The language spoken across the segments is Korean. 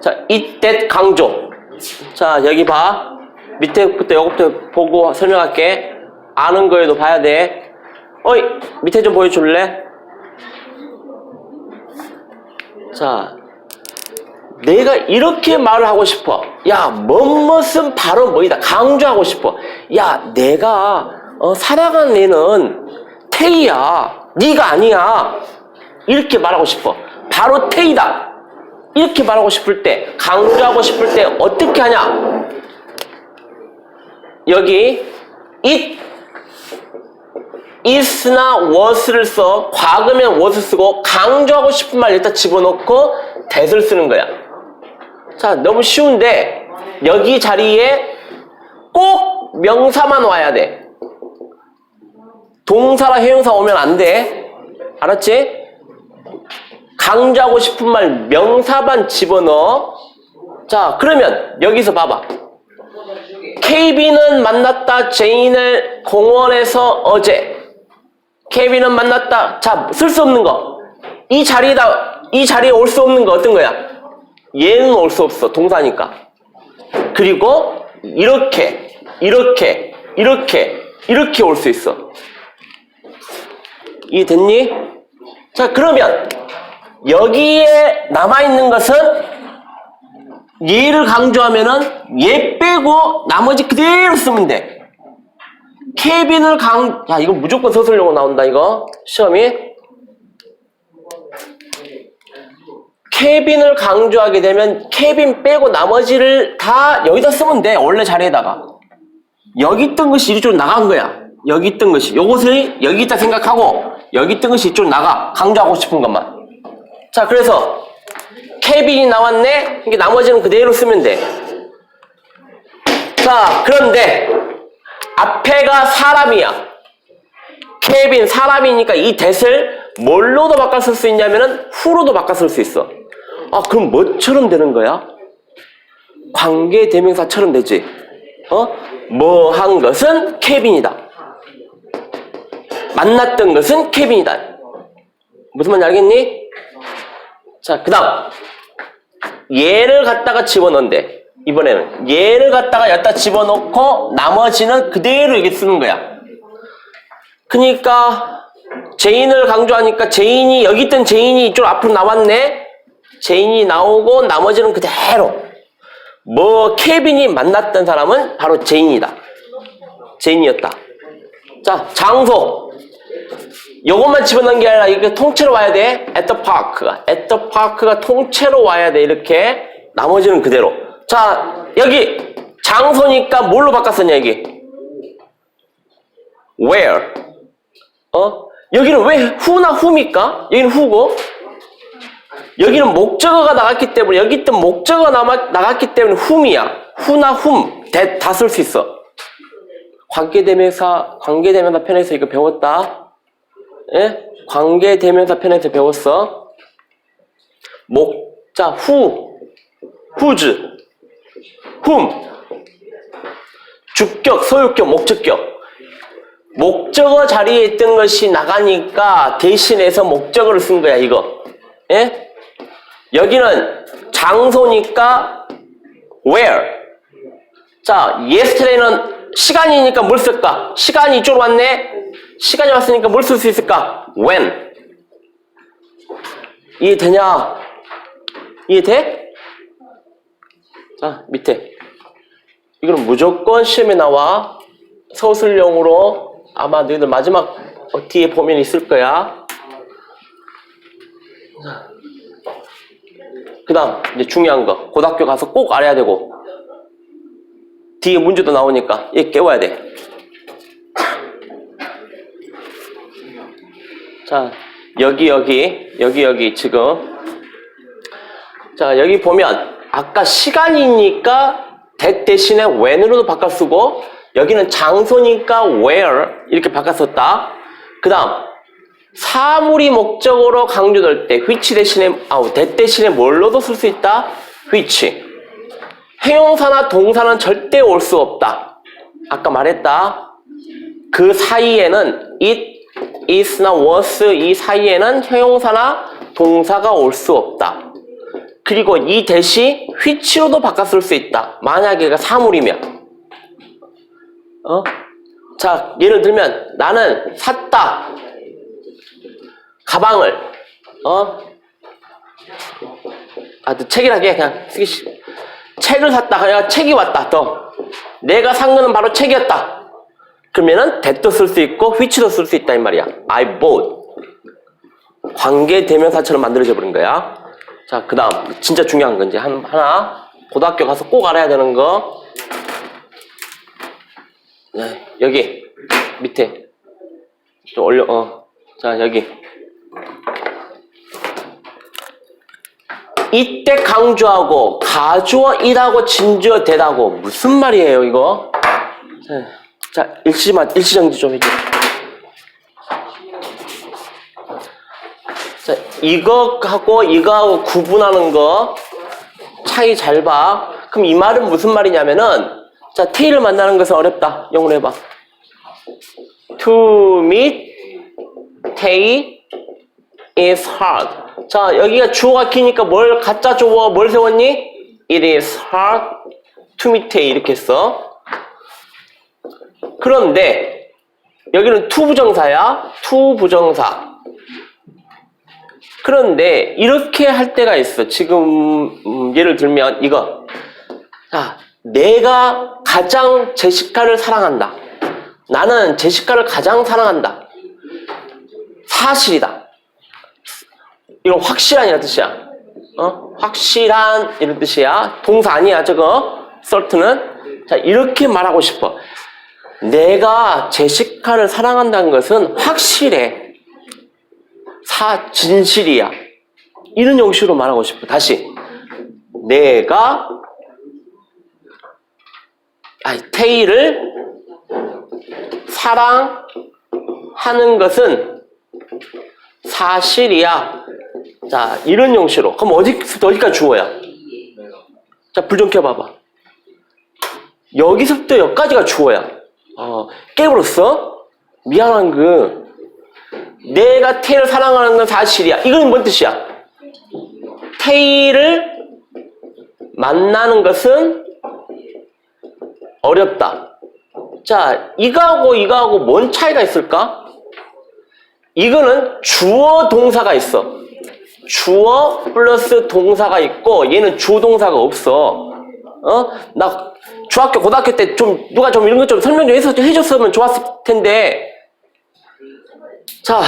자, that 강조. 자, 여기 봐. 밑에부터 요거부터 보고 설명할게. 아는 거에도 봐야 돼. 어이, 밑에 좀 보여줄래? 자, 내가 이렇게 말을 하고 싶어. 야, 뭐뭇은 바로 뭐이다. 강조하고 싶어. 야, 내가 어, 사랑하는 애는 태희야. 네가 아니야. 이렇게 말하고 싶어. 바로 태희다. 이렇게 말하고 싶을 때, 강조하고 싶을 때 어떻게 하냐? 여기 it, is나 was를 써 과거면 was 쓰고 강조하고 싶은 말 일단 집어넣고 that을 쓰는 거야. 자, 너무 쉬운데 여기 자리에 꼭 명사만 와야 돼. 동사랑 해용사 오면 안 돼. 알았지? 강조하고 싶은 말 명사만 집어넣어. 자, 그러면 여기서 봐봐. KB는 만났다 제인을 공원에서 어제. KB는 만났다. 자, 쓸 수 없는 거. 이 자리에다, 이 자리에 올 수 없는 거 어떤 거야? 얘는 올 수 없어. 동사니까. 그리고 이렇게, 이렇게, 이렇게, 이렇게 올 수 있어. 이해됐니? 자, 그러면 여기에 남아있는 것은 얘를 강조하면은 얘 빼고 나머지 그대로 쓰면 돼. 케빈을 강, 야, 이거 무조건 서술용어 나온다, 이거. 시험이. 케빈을 강조하게 되면 케빈 빼고 나머지를 다 여기다 쓰면 돼. 원래 자리에다가. 여기 있던 것이 이쪽으로 나간 거야. 여기 있던 것이. 요것을 여기 있다 생각하고 여기 있던 것이 이쪽으로 나가. 강조하고 싶은 것만. 자, 그래서 케빈이 나왔네. 이게 나머지는 그대로 쓰면 돼. 자, 그런데 앞에가 사람이야. 케빈 사람이니까 이 that을 뭘로도 바꿔 쓸 수 있냐면은 후로도 바꿔 쓸 수 있어. 아, 그럼 뭐처럼 되는 거야? 관계 대명사처럼 되지. 어? 뭐 한 것은 케빈이다. 만났던 것은 케빈이다. 무슨 말인지 알겠니? 자, 그 다음. 얘를 갖다가 집어넣는데, 이번에는. 얘를 갖다가 여기다 집어넣고, 나머지는 그대로 여기 쓰는 거야. 그니까, 제인을 강조하니까, 제인이, 여기 있던 제인이 이쪽 앞으로 나왔네? 제인이 나오고, 나머지는 그대로. 뭐, 케빈이 만났던 사람은 바로 제인이다. 제인이었다. 자, 장소. 요것만 집어넣은 게 아니라 이게 통째로 와야 돼. at the park가. at the park가 통째로 와야 돼. 이렇게. 나머지는 그대로. 자, 여기 장소니까 뭘로 바꿨었냐, 여기? where. 어? 여기는 왜 who나 who입니까? 여기는 who고. 여기는 목적어가 나갔기 때문에 여기 있던 목적어가 남아, 나갔기 때문에 whom이야. who나 whom 다 쓸 수 있어. 관계대명사 관계대명사 편에서 이거 배웠다. 예? 관계대명사 편에서 배웠어. 목자 who, whose, whom. 주격, 소유격, 목적격. 목적어 자리에 있던 것이 나가니까 대신해서 목적어를 쓴 거야 이거. 예? 여기는 장소니까 where. 자, yesterday는 시간이니까 뭘 쓸까? 시간이 이쪽으로 왔네? 시간이 왔으니까 뭘 쓸 수 있을까? when. 이해되냐? 이해돼? 자, 밑에. 이거는 무조건 시험에 나와. 서술형으로 아마 너희들 마지막 어, 뒤에 보면 있을 거야. 그 다음, 이제 중요한 거. 고등학교 가서 꼭 알아야 되고. 뒤에 문제도 나오니까 얘 깨워야 돼. 자, 여기, 여기, 여기, 여기, 지금. 자, 여기 보면, 아까 시간이니까 that 대신에 when으로도 바꿔 쓰고, 여기는 장소니까 where, 이렇게 바꿔 썼다. 그 다음, 사물이 목적으로 강조될 때, which 대신에, 아우, that 대신에 뭘로도 쓸 수 있다? which. 형용사나 동사는 절대 올 수 없다. 아까 말했다. 그 사이에는 it, is나 was 이 사이에는 형용사나 동사가 올 수 없다. 그리고 이 대시 which로도 바꿨을 수 있다. 만약에 가 사물이면. 어? 자, 예를 들면 나는 샀다. 가방을. 어? 아, 또 책이라게 그냥 쓰기 싫 책을 샀다. 그냥 책이 왔다. 또. 내가 산 거는 바로 책이었다. 그러면은 that도 쓸 수 있고 which도 쓸 수 있다 이 말이야. I bought. 관계 대명사처럼 만들어져 버린 거야. 자, 그 다음, 진짜 중요한 건 이제 한, 하나, 고등학교 가서 꼭 알아야 되는 거. 네, 여기, 밑에. 좀 올려, 어. 자, 여기. 이때 강조하고, 가주어 이라고 진주어 대다고. 무슨 말이에요, 이거? 자, 자 일시만, 일시정지 좀 해줘. 자, 이거하고 이거하고 구분하는 거 차이 잘 봐. 그럼 이 말은 무슨 말이냐면은 자, 테이를 만나는 것은 어렵다. 영어로 해봐. To meet Tay is hard. 자, 여기가 주어가 기니까 뭘 가짜 주어 뭘 세웠니? It is hard to meet Tay 이렇게 했어. 그런데 여기는 to 부정사야. to 부정사. 그런데 이렇게 할 때가 있어. 지금 음, 예를 들면 이거. 자, 내가 가장 제시카를 사랑한다. 나는 제시카를 가장 사랑한다. 사실이다. 이건 확실한이라는 뜻이야. 어? 확실한 이런 뜻이야. 동사 아니야, 저거. cert는. 자, 이렇게 말하고 싶어. 내가 제시카를 사랑한다는 것은 확실해. 사 진실이야. 이런 형식으로 말하고 싶어. 다시 내가 아니 테이를 사랑하는 것은 사실이야. 자 이런 형식으로. 그럼 어디부터 어디까지 주어야? 자 불 좀 켜봐봐. 여기서부터 여기까지가 주어야. 어, 깨버렸어? 미안한 그 내가 테이를 사랑하는 건 사실이야. 이건 뭔 뜻이야? 테이를 만나는 것은 어렵다. 자, 이거하고 이거하고 뭔 차이가 있을까? 이거는 주어 동사가 있어. 주어 플러스 동사가 있고 얘는 주어 동사가 없어. 어? 나 중학교 고등학교 때 좀 누가 좀 이런 것 좀 설명 좀 해줬으면 좋았을 텐데 자,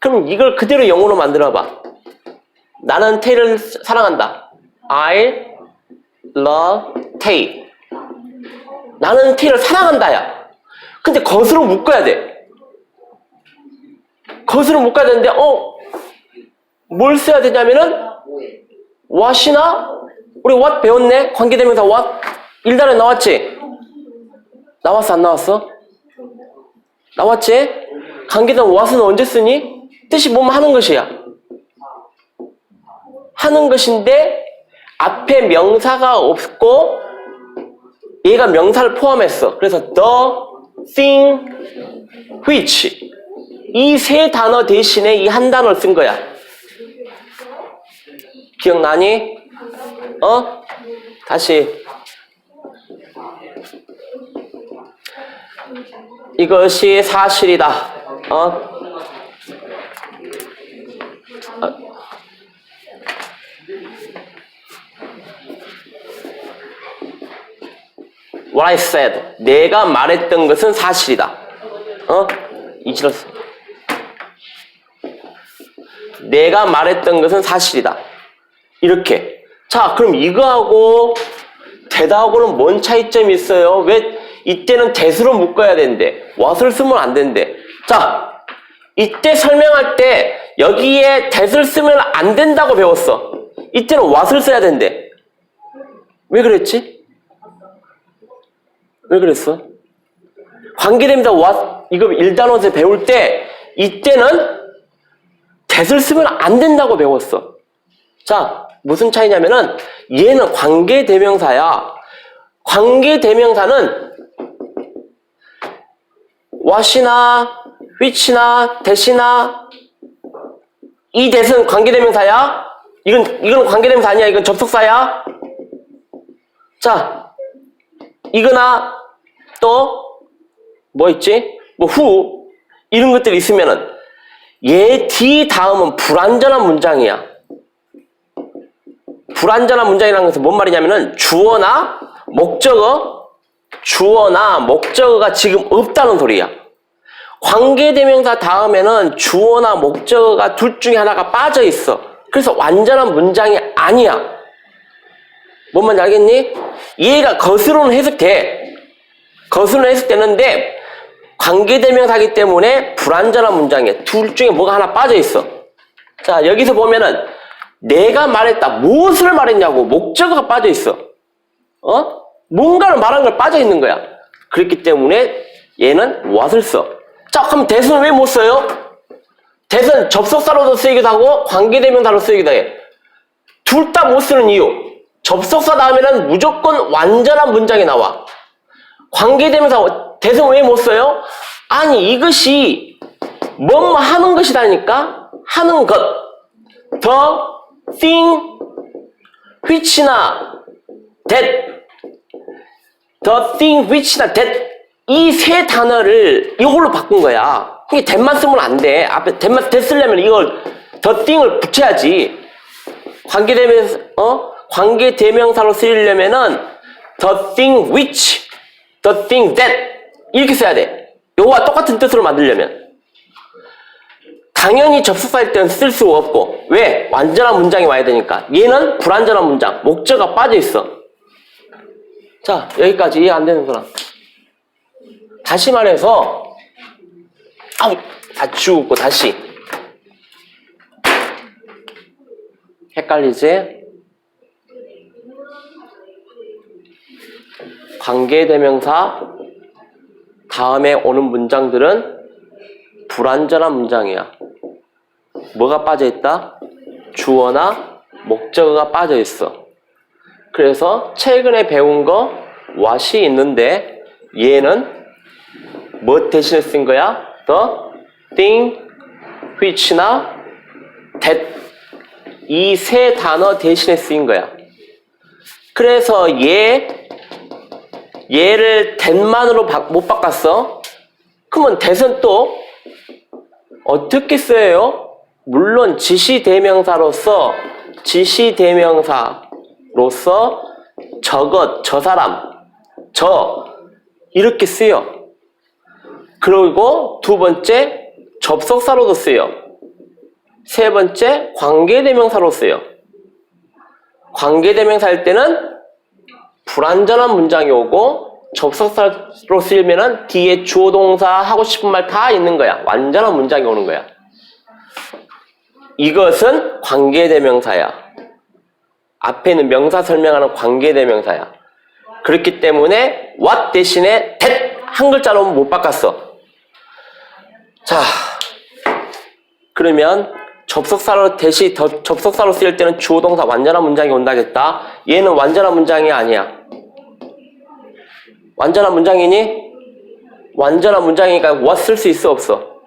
그럼 이걸 그대로 영어로 만들어봐. 나는 테이를 사랑한다. I love Tay. 나는 테이를 사랑한다야. 근데 것으로 묶어야 돼. 것으로 묶어야 되는데, 어, 뭘 써야 되냐면은, what이나, 우리 what 배웠네? 관계대명사 what? 일단에 나왔지? 나왔어, 안 나왔어? 나왔지? 관계대명 what은 언제 쓰니? 뜻이 뭐뭐 하는 것이야. 하는 것인데 앞에 명사가 없고 얘가 명사를 포함했어. 그래서 the thing which 이 세 단어 대신에 이 한 단어를 쓴 거야. 기억나니? 어? 다시 이것이 사실이다. 어? What I said. 내가 말했던 것은 사실이다. 어? 이지렀어. 내가 말했던 것은 사실이다. 이렇게. 자, 그럼 이거하고 대다하고는 뭔 차이점이 있어요? 왜 이때는 대수로 묶어야 된대? what을 쓰면 안 된대. 자, 이때 설명할 때 여기에 대수를 쓰면 안 된다고 배웠어. 이때는 what을 써야 된대. 왜 그랬지? 왜 그랬어? 관계됩니다. what 이거 1단원에서 배울 때 이때는 that을 쓰면 안 된다고 배웠어. 자, 무슨 차이냐면은 얘는 관계 대명사야. 관계 대명사는 what이나 which나 that이나 이 that은 관계 대명사야. 이건 이건 관계 대명사 아니야. 이건 접속사야. 자, 이거나 또 뭐 있지? 뭐 후 이런 것들이 있으면은 얘 뒤 다음은 불완전한 문장이야. 불완전한 문장이라는 것은 뭔 말이냐면은 주어나 목적어, 주어나 목적어가 지금 없다는 소리야. 관계대명사 다음에는 주어나 목적어가 둘 중에 하나가 빠져 있어. 그래서 완전한 문장이 아니야. 뭔 말인지 알겠니? 얘가 것으로는 해석돼. 것으로는 해석되는데 관계대명사기 때문에 불완전한 문장이야. 둘 중에 뭐가 하나 빠져 있어. 자, 여기서 보면은 내가 말했다. 무엇을 말했냐고 목적어가 빠져 있어. 어? 뭔가를 말한 걸 빠져 있는 거야. 그렇기 때문에 얘는 what을 써. 자, 그럼 대수는 왜 못 써요? 대수는 접속사로도 쓰이기도 하고 관계대명사로 쓰이기도 해. 둘 다 못 쓰는 이유. 접속사 다음에는 무조건 완전한 문장이 나와. 관계대명사 대수는 왜못 써요? 아니 이것이 뭐뭐 하는 것이다니까 하는 것. 더 thing which나 that the thing which나 that 이 세 단어를 이걸로 바꾼 거야. 이게 that만 쓰면 안 돼. 앞에 that만 that 쓰려면 이걸 the thing을 붙여야지. 관계대명사 어 관계대명사로 쓰려면은 the thing which, the thing that 이렇게 써야 돼. 요거와 똑같은 뜻으로 만들려면. 당연히 접속사일 때는 쓸 수가 없고 왜? 완전한 문장이 와야 되니까 얘는 불완전한 문장 목적어가 빠져 있어 자 여기까지 이해 안 되는 사람 다시 말해서 아우 다 지우고 다시 헷갈리지? 관계대명사 다음에 오는 문장들은 불완전한 문장이야. 뭐가 빠져 있다? 주어나 목적어가 빠져 있어. 그래서 최근에 배운 거 what이 있는데 얘는 뭐 대신에 쓴 거야? the thing which나 that 이 세 단어 대신에 쓰인 거야. 그래서 얘 얘를 that만으로 바- 못 바꿨어. 그러면 that은 또 어떻게 써요? 물론 지시대명사로서 지시대명사로서 저것, 저 사람, 저 이렇게 쓰여. 그리고 두 번째 접속사로도 쓰여. 세 번째 관계대명사로 쓰여. 관계대명사일 때는 불완전한 문장이 오고 접속사로 쓰이면은 뒤에 주어 동사 하고 싶은 말 다 있는 거야. 완전한 문장이 오는 거야. 이것은 관계대명사야. 앞에 있는 명사 설명하는 관계대명사야. 그렇기 때문에 what 대신에 that 한 글자로 못 바꿨어. 자, 그러면 접속사로 대시 더- 접속사로 쓰일 때는 주어 동사 완전한 문장이 온다겠다. 얘는 완전한 문장이 아니야. 완전한 문장이니? 완전한 문장이니까 what 쓸 수 있어 없어?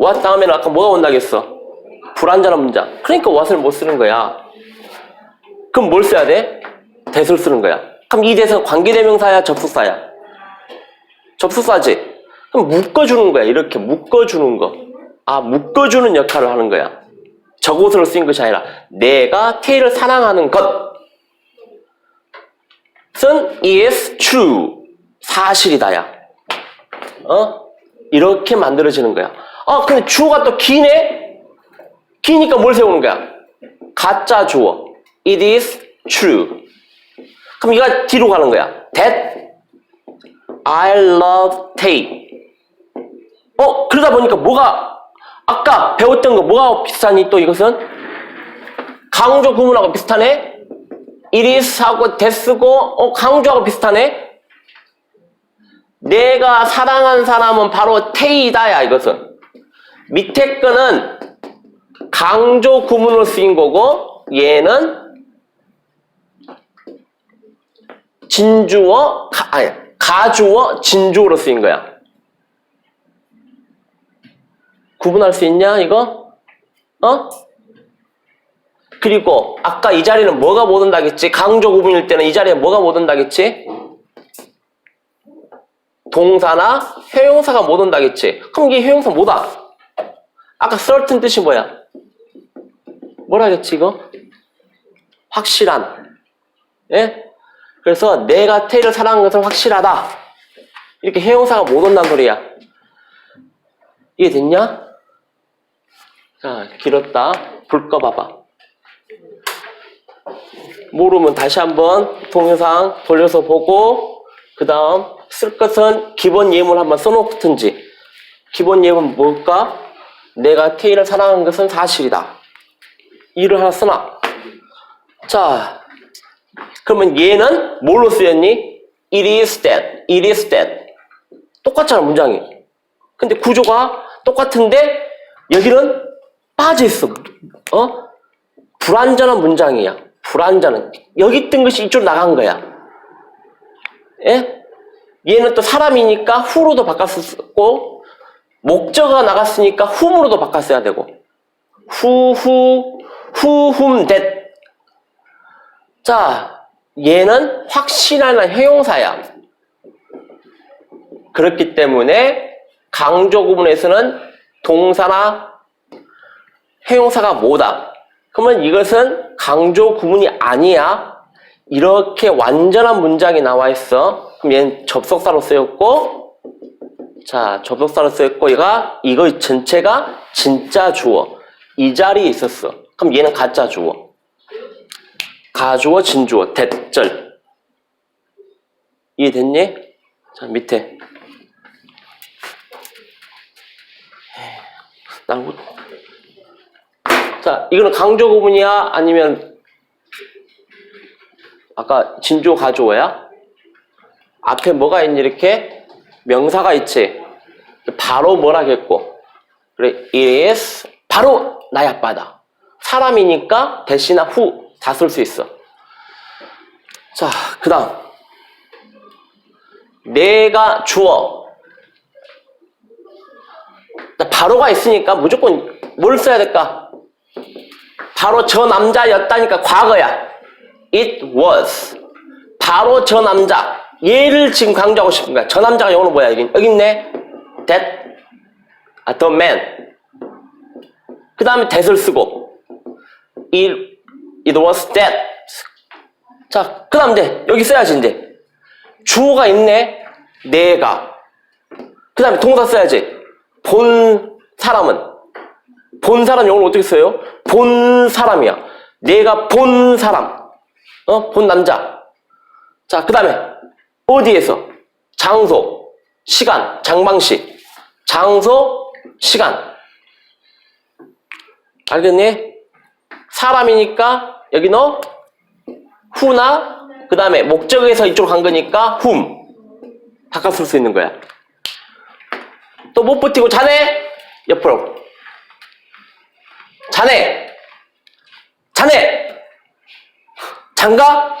what 다음에는 아까 뭐가 온다겠어? 불완전한 문장. 그러니까 what을 못 쓰는 거야. 그럼 뭘 써야 돼? that을 쓰는 거야. 그럼 이 that은 관계대명사야 접속사야? 접속사지? 그럼 묶어주는 거야. 이렇게 묶어주는 거. 아, 묶어주는 역할을 하는 거야. 저곳으로 쓰인 것이 아니라 내가 테이를 사랑하는 것은 is true. 사실이다야. 어? 이렇게 만들어지는 거야. 아, 근데 주어가 또 기네? 기니까 뭘 세우는 거야? 가짜 주어. It is true. 그럼 이가 뒤로 가는 거야. That I love Tay. 어, 그러다 보니까 뭐가, 아까 배웠던 거 뭐가 비슷하니 또 이것은? 강조 구문하고 비슷하네? It is하고 that쓰고, 어, 강조하고 비슷하네? 내가 사랑한 사람은 바로 테이다야, 이것은. 밑에 거는 강조 구문으로 쓰인 거고, 얘는 진주어, 가, 아니, 가주어, 진주어로 쓰인 거야. 구분할 수 있냐, 이거? 어? 그리고 아까 이 자리는 뭐가 못 온다겠지? 강조 구분일 때는 이 자리에 뭐가 못 온다겠지? 동사나 회용사가 못 온다겠지? 그럼 이게 회용사 뭐다? 아까 certain 뜻이 뭐야? 뭐라겠지 이거? 확실한. 예? 그래서 내가 태를 사랑하는 것은 확실하다. 이렇게 회용사가 못 온다는 소리야. 이해 됐냐? 자, 길었다. 불 꺼봐봐. 모르면 다시 한번 동영상 돌려서 보고 그 다음 쓸 것은 기본 예문 한번 써놓든지 기본 예문 뭘까? 내가 태일을 사랑하는 것은 사실이다. 이를 하나 써놔. 자, 그러면 얘는 뭘로 쓰였니? It is that, it is that. 똑같잖아, 문장이. 근데 구조가 똑같은데 여기는 빠져 있어. 어? 불완전한 문장이야. 불완전한. 여기 뜬 것이 이쪽으로 나간 거야. 예? 얘는 또 사람이니까 후로도 바꿨었고 목적어가 나갔으니까 훔으로도 바꿨어야 되고 후 후 후훔 댓. 자, 얘는 확신하는 형용사야. 그렇기 때문에 강조 구문에서는 동사나 형용사가 뭐다. 그러면 이것은 강조 구문이 아니야. 이렇게 완전한 문장이 나와 있어. 그럼 얘는 접속사로 쓰였고, 자, 접속사로 쓰였고, 얘가, 이거 전체가 진짜 주어. 이 자리에 있었어. 그럼 얘는 가짜 주어. 가주어, 진주어, 대절. 이해됐니? 자, 밑에. 난 못- 자, 이거는 강조 구문이야? 아니면 아까 진조 가조어야? 앞에 뭐가 있니 이렇게? 명사가 있지. 바로 뭐라겠고. 그래, it is 바로 나의 아빠다. 사람이니까 대신나 후 다 쓸 수 있어. 자, 그 다음. 내가 주어. 자, 바로가 있으니까 무조건 뭘 써야 될까? 바로 저 남자였다니까 과거야. It was. 바로 저 남자. 얘를 지금 강조하고 싶은 거야. 저 남자가 영어로 뭐야? 여기, 여기 있네. That. 아, the man. 그 다음에 that을 쓰고. It, it was that. 자, 그 다음 이제 여기 써야지 이제. 주어가 있네. 내가. 그 다음에 동사 써야지. 본 사람은. 본 사람 영어로 어떻게 써요? 본 사람이야. 내가 본 사람. 어? 본 남자. 자, 그 다음에 어디에서? 장소, 시간, 장방식. 장소, 시간. 알겠니? 사람이니까 여기 너 후나 그 다음에 목적에서 이쪽으로 간 거니까 훔. 바꿔 쓸 수 있는 거야. 또 못 버티고 자네 옆으로. 자네. 자네. 장가?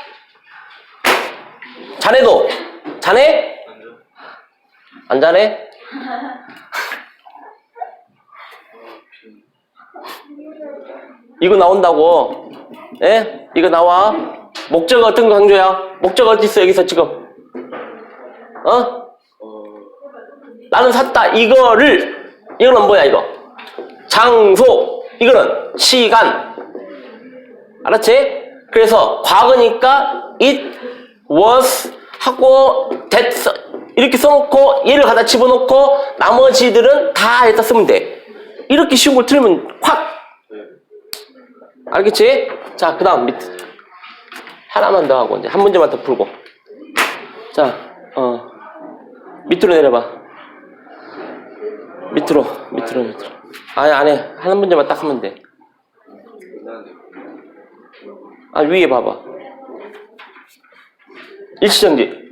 자네도. 자네? 안 자네? 이거 나온다고. 예? 이거 나와. 목적어 어떤 거 강조야? 목적어 어디 있어, 여기서 지금? 어? 나는 샀다. 이거를. 이거는 뭐야, 이거? 장소. 이거는 시간. 알았지? 그래서 과거니까 it was 하고 that 써- 이렇게 써놓고 얘를 갖다 집어넣고 나머지들은 다 여기다 쓰면 돼. 이렇게 쉬운 걸 틀면 확 알겠지? 자, 그 다음 밑. 하나만 더 하고 이제 한 문제만 더 풀고. 자, 어. 밑으로 내려봐. 밑으로 밑으로 밑으로. 아니 안해. 한 문제만 딱 하면 돼. 아 위에 봐봐. 일시정지